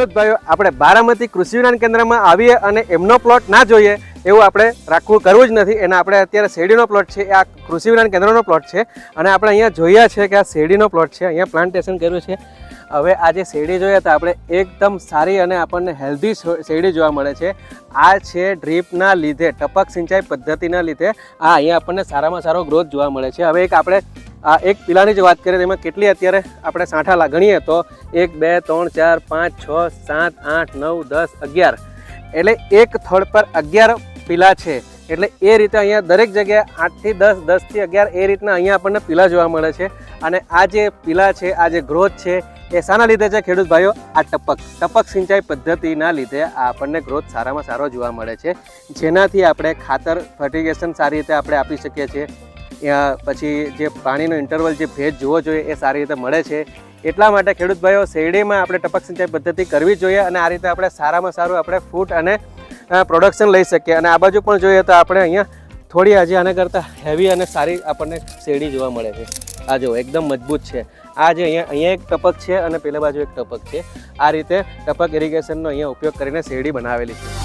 ખેડૂત ભાઈઓ આપણે બારામતી કૃષિ વિજ્ઞાન કેન્દ્રમાં આવીએ અને એમનો પ્લોટ ના જોઈએ, એવું આપણે રાખવું કરવું જ નથી. એના આપણે અત્યારે શેરડીનો પ્લોટ છે, એ આ કૃષિ વિજ્ઞાન કેન્દ્રનો પ્લોટ છે. અને આપણે અહીંયા જોયા છે કે આ શેરડીનો પ્લોટ છે, અહીંયા પ્લાન્ટેશન કર્યું છે. હવે આ જે શેરડી જોઈએ તો આપણે એકદમ સારી અને આપણને હેલ્ધી શેરડી જોવા મળે છે. આ છે ડ્રીપના લીધે, ટપક સિંચાઈ પદ્ધતિના લીધે આ અહીંયા આપણને સારામાં સારો ગ્રોથ જોવા મળે છે. હવે એક આપણે આ એક પીલાની જે વાત કરીએ એમાં કેટલી અત્યારે આપણે સાંઠા ગણીએ તો એક, બે, ત્રણ, ચાર, પાંચ, છ, સાત, આઠ, નવ, દસ, અગિયાર. એટલે એક થડ પર અગિયાર પીલા છે. એટલે એ રીતે અહીંયા દરેક જગ્યાએ આઠથી દસ, દસથી અગિયાર એ રીતના અહીંયા આપણને પીલા જોવા મળે છે. અને આ જે પીલા છે, આ જે ગ્રોથ છે, એ શાના લીધે છે ખેડૂત ભાઈઓ? આ ટપક. ટપક સિંચાઈ પદ્ધતિના લીધે આ આપણને ગ્રોથ સારામાં સારો જોવા મળે છે. જેનાથી આપણે ખાતર ફર્ટિગેશન સારી રીતે આપણે આપી શકીએ છીએ. પછી જે પાણીનો ઇન્ટરવલ જે ભેજ જોવો જોઈએ એ સારી રીતે મળે છે. એટલા માટે ખેડૂત ભાઈઓ, શેરડીમાં આપણે ટપક સિંચાઈ પદ્ધતિ કરવી જોઈએ અને આ રીતે આપણે સારામાં સારું આપણે ફૂટ અને પ્રોડક્શન લઈ શકીએ. અને આ બાજુ પણ જોઈએ તો આપણે અહીંયા થોડી આજે આના કરતાં હેવી અને સારી આપણને શેરડી જોવા મળે છે. આ જો એકદમ મજબૂત છે. આ જે અહીંયા અહીંયા એક ટપક છે અને પેલા બાજુ એક ટપક છે. આ રીતે ટપક ઇરિગેશનનો અહીંયા ઉપયોગ કરીને શેરડી બનાવેલી છે.